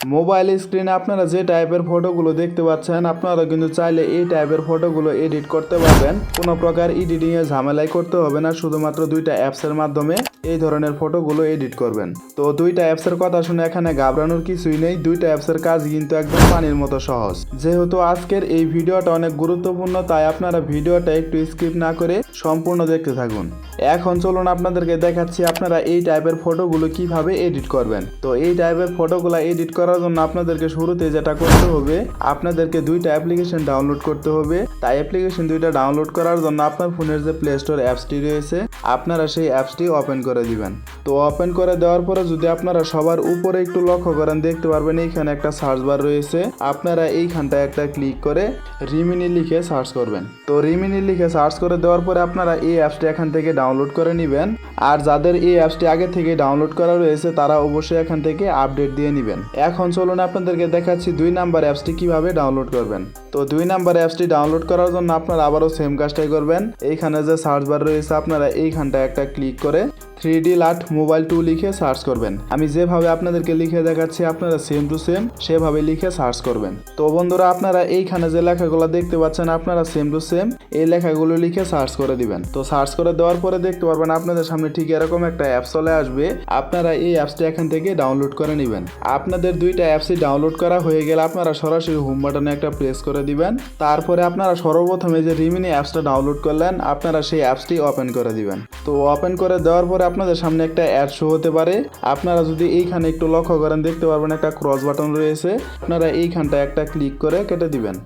Mobile স্ক্রিনে আপনারা যে টাইপের ফটোগুলো দেখতে পাচ্ছেন, আপনারা কিন্তু চাইলে এই টাইপের ফটোগুলো এডিট করতে পারবেন। কোনো প্রকার এডিটিং এ ঝামেলাই করতে হবে না, শুধুমাত্র দুইটা অ্যাপসের মাধ্যমে এই ধরনের ফটোগুলো এডিট করবেন। তো দুইটা অ্যাপসের কথা শুনে এখানে ঘাবড়ানোর কিছুই নেই, দুইটা অ্যাপসের কাজ কিন্তু একদম পানির মতো সহজ। যেহেতু আজকের এই ভিডিওটা অনেক গুরুত্বপূর্ণ, তাই আপনারা ভিডিওটা একটু স্কিপ না করে সম্পূর্ণ দেখতে থাকুন। এখন চলুন আপনাদেরকে দেখাচ্ছি আপনারা এই টাইপের ফটোগুলো কীভাবে এডিট করবেন। তো এই টাইপের ফটোগুলো এডিট করার জন্য আপনাদেরকে শুরুতে যেটা করতে হবে, আপনাদেরকে দুইটা অ্যাপ্লিকেশন ডাউনলোড করতে হবে। তাই অ্যাপ্লিকেশন দুইটা ডাউনলোড করার জন্য আপনার ফোনের যে প্লে স্টোর অ্যাপসটি রয়েছে, আপনারা সেই অ্যাপসটি ওপেন করে দিবেন। তো ওপেন করে দেওয়ার পরে যদি আপনারা সবার উপরে একটু লক্ষ্য করেন, দেখতে পারবেন এইখানে একটা সার্চ বার রয়েছে। আপনারা এইখানটায় একটা ক্লিক করে রিমিনি লিখে সার্চ করবেন। তো রিমিনি লিখে সার্চ করে দেওয়ার পরে আপনারা এই অ্যাপসটি এখান থেকে ডাউনলোড করে নেবেন। আর যাদের এই অ্যাপসটি আগে থেকে ডাউনলোড করা রয়েছে, তারা অবশ্যই এখান থেকে আপডেট দিয়ে নেবেন। এখন চলুন আপনাদেরকে দেখাচ্ছি দুই নাম্বার অ্যাপসটি কীভাবে ডাউনলোড করবেন। তো দুই নাম্বার অ্যাপসটি ডাউনলোড করার জন্য আপনারা আবারও সেম কাজটাই করবেন। এইখানে যে সার্চ বার রয়েছে, আপনারা এইখানটা একটা ক্লিক করে থ্রি ডি লাট মোবাইল টু লিখে সার্চ করবেন। আমি যেভাবে আপনাদেরকে লিখে দেখাচ্ছি, আপনারা সেম টু সেম সেভাবে লিখে সার্চ করবেন। তো বন্ধুরা, আপনারা এইখানে যে লেখাগুলো দেখতে পাচ্ছেন, আপনারা সেম টু সেম এই লেখাগুলো লিখে সার্চ করে দিবেন। তো সার্চ করে দেওয়ার পরে দেখতে পারবেন, আপনাদের সামনে ঠিক এরকম একটা অ্যাপ চলে আসবে। আপনারা এই অ্যাপসটি এখান থেকে ডাউনলোড করে নেবেন। আপনাদের দুইটা অ্যাপসই ডাউনলোড করা হয়ে গেলে আপনারা সরাসরি হোম বাটনে একটা প্রেস করে দিবেন। তারপরে আপনারা সর্বপ্রথমে যে রিমিনি অ্যাপসটা ডাউনলোড করলেন, আপনারা সেই অ্যাপসটি ওপেন করে দিবেন। তো ওপেন করে দেওয়ার পরে আপনাদের সামনে একটা অ্যাড শো হতে পারে। আপনারা যদি এইখানে একটু লক্ষ্য করেন, দেখতে পারবেন একটা ক্রস বাটন রয়েছে। আপনারা এইখানটা একটা ক্লিক করে কেটে দিবেন।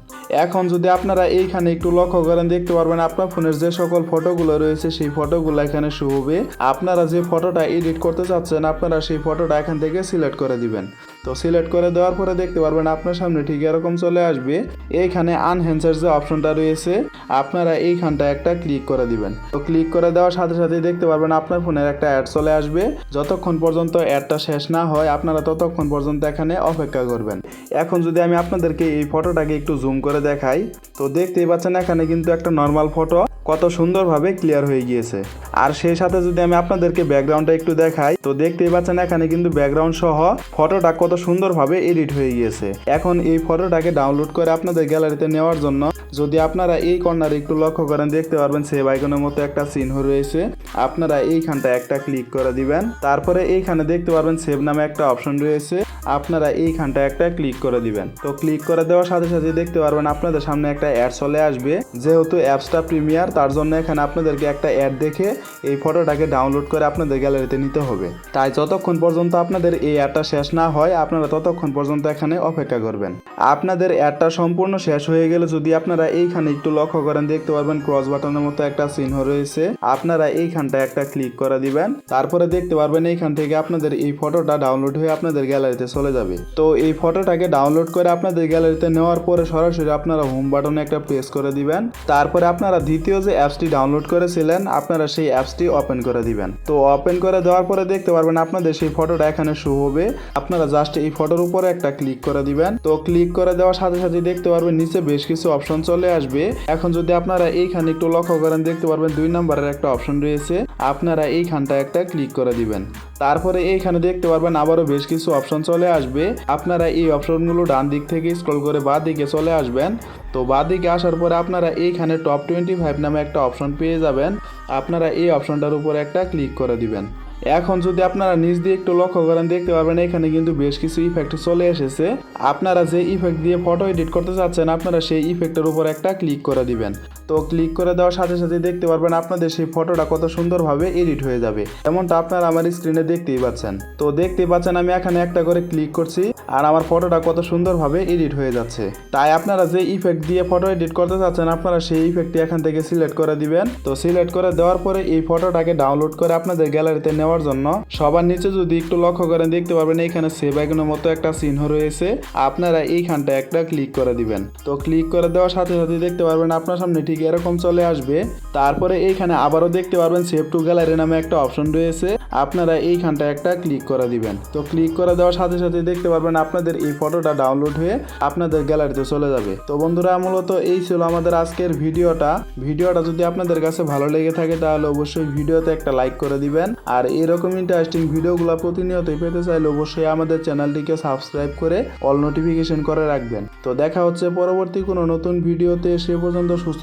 এখন যদি আপনারা এইখানে একটু লক্ষ্য করেন, দেখতে পারবেন আপনার ফোনের যে সকল ফটোগুলো রয়েছে, সেই ফটোগুলো এখানে শো হবে। আপনারা যে ফটোটা এডিট করতে চাচ্ছেন, আপনারা সেই ফটোটা এখান থেকে সিলেক্ট করে দিবেন। তো সিলেক্ট করে দেওয়ার পরে দেখতে পারবেন আপনার সামনে ঠিক এরকম চলে আসবে। এইখানে আনহ্যান্সার যে অপশনটা রয়েছে, আপনারা এইখানটা একটা ক্লিক করে দিবেন। তো ক্লিক করে দেওয়ার সাথে সাথে দেখতে পারবেন আপনার ফোনের একটা অ্যাড চলে আসবে। যতক্ষণ পর্যন্ত অ্যাডটা শেষ না হয়, আপনারা ততক্ষণ পর্যন্ত এখানে অপেক্ষা করবেন। এখন যদি আমি আপনাদেরকে এই ফটোটাকে একটু জুম করে দেখাই। তো দেখতেই পাচ্ছেন, এখানে কিন্তু একটা নর্মাল ফটো কত সুন্দরভাবে ক্লিয়ার হয়ে গিয়েছে। আর সেই সাথে যদি আমি আপনাদেরকে ব্যাকগ্রাউন্ডটা একটু দেখাই, তো দেখতেই পাচ্ছেন, এখানে কিন্তু ব্যাকগ্রাউন্ড সহ ফটোটা কত সুন্দরভাবে এডিট হয়ে গিয়েছে। এখন এই ফটোটাকে ডাউনলোড করে আপনাদের গ্যালারিতে নেওয়ার জন্য যদি আপনারা এই কর্নারে একটু লক্ষ্য করেন, দেখতে পারবেন সেভ আইকনের মতো একটা চিহ্ন রয়েছে। আপনারা এইখানটা একটা ক্লিক করে দিবেন। তারপরে এইখানে দেখতে পারবেন সেভ নামে একটা অপশন রয়েছে। আপনারা এইখানটা একটা ক্লিক করে দিবেন। তো ক্লিক করে দেওয়ার সাথে সাথে দেখতে পারবেন আপনাদের সামনে একটা অ্যাড চলে আসবে। যেহেতু অ্যাপসটা প্রিমিয়ার তার জন্য এখানে আপনাদেরকে একটা অ্যাড দেখে এই ফটোটাকে ডাউনলোড করে আপনাদের গ্যালারিতে নিতে হবে। তাই যতক্ষণ পর্যন্ত আপনাদের এই অ্যাডটা শেষ না হয়, আপনারা ততক্ষণ পর্যন্ত এখানে অপেক্ষা করবেন। আপনাদের অ্যাডটা সম্পূর্ণ শেষ হয়ে গেলে যদি আপনারা এইখানে একটু লক্ষ্য করেন, দেখতে পারবেন ক্রস বাটনের মতো একটা চিহ্ন রয়েছে। আপনারা এইখানটা একটা ক্লিক করে দিবেন। তারপরে দেখতে পারবেন এইখান থেকে আপনাদের এই ফটোটা ডাউনলোড হয়ে আপনাদের গ্যালারিতে চলে যাবে। তো এই ফটোটাকে ডাউনলোড করে আপনাদের গ্যালারিতে নেওয়ার পরে সরাসরি আপনারা হোম বাটনে একটা প্রেস করে দিবেন। তারপরে আপনারা দ্বিতীয় যে অ্যাপসটি ডাউনলোড করেছিলেন, আপনারা সেই অ্যাপসটি ওপেন করে দিবেন। তো ওপেন করে দেওয়ার পরে দেখতে পারবেন আপনাদের সেই ফটোটা এখানে শো হবে। আপনারা জাস্ট এই ফটোর উপরে একটা ক্লিক করে দিবেন। তো ক্লিক করে দেওয়ার সাথে সাথে দেখতে পারবেন নিচে বেশ কিছু অপশন চলে আসবে। এখন যদি আপনারা এইখানে একটু লক্ষ্য করেন, দেখতে পারবেন দুই নম্বরের একটা অপশন রয়েছে। আপনারা এইখানটা একটা ক্লিক করে দিবেন। তারপরে এইখানে দেখতে পারবেন আবারও বেশ কিছু অপশন চলে আসবে, আপনারা এই অপশনগুলো ডান দিক থেকে স্ক্রল করে বাঁ দিকে চলে আসবেন। তো বাঁ দিকে আসার পরে আপনারা এইখানে টপ টোয়েন্টি ফাইভ নামে একটা অপশন পেয়ে যাবেন। আপনারা এই অপশনটার উপর একটা ক্লিক করে দিবেন। এখন যদি আপনারা নিজ দিয়ে একটু লক্ষ্য করেন, দেখতে পাবেন এখানে কিন্তু বেশ কিছু ইফেক্ট চলে এসেছে। আপনারা যে ইফেক্ট দিয়ে ফটো এডিট করতে চাচ্ছেন, আপনারা সেই ইফেক্টের উপর একটা ক্লিক করে দিবেন। তো ক্লিক করে দেওয়ার সাথে সাথে দেখতে পারবেন আপনাদের সেই ফটোটা কত সুন্দরভাবে এডিট হয়ে যাবে। এমনটা আপনারা আমার স্ক্রিনে দেখতেই পাচ্ছেন। তো দেখতেই পাচ্ছেন আমি এখানে একটা করে ক্লিক করছি আর আমার ফটোটা কত সুন্দরভাবে এডিট হয়ে যাচ্ছে। তাই আপনারা যে ইফেক্ট দিয়ে ফটো এডিট করতে চাচ্ছেন, আপনারা সেই ইফেক্টটি এখান থেকে সিলেক্ট করে দিবেন। তো সিলেক্ট করে দেওয়ার পরে এই ফটোটাকে ডাউনলোড করে আপনাদের গ্যালারিতে নেওয়ার জন্য সবার নিচে যদি একটু লক্ষ্য করেন, দেখতে পারবেন এখানে সেভ আইকনের মতো একটা চিহ্ন রয়েছে। আপনারা এইখানটা একটা ক্লিক করে দিবেন। তো ক্লিক করে দেওয়ার সাথে সাথে দেখতে পারবেন আপনার সামনে ঠিক ঠিক এরকম চলে আসবে। তারপরে এইখানে আবারও দেখতে পারবেন সেভ টু গ্যালারি নামে একটা অপশন রয়েছে। আপনারা এইখানটা একটা ক্লিক করে দিবেন। তো ক্লিক করে দেওয়ার সাথে সাথে দেখতে পারবেন আপনাদের এই ফটোটা ডাউনলোড হয়ে আপনাদের গ্যালারিতে চলে যাবে। তো বন্ধুরা, মূলত এই ছিল আমাদের আজকের ভিডিওটা। ভিডিওটা যদি আপনাদের কাছে ভালো লেগে থাকে তাহলে অবশ্যই ভিডিওতে একটা লাইক করে দিবেন। আর এরকম ইন্টারেস্টিং ভিডিওগুলো প্রতিনিয়তই পেতে চাইলে অবশ্যই আমাদের চ্যানেলটিকে সাবস্ক্রাইব করে অল নোটিফিকেশন করে রাখবেন। তো দেখা হচ্ছে পরবর্তী কোনো নতুন ভিডিওতে, সে পর্যন্ত সুস্থ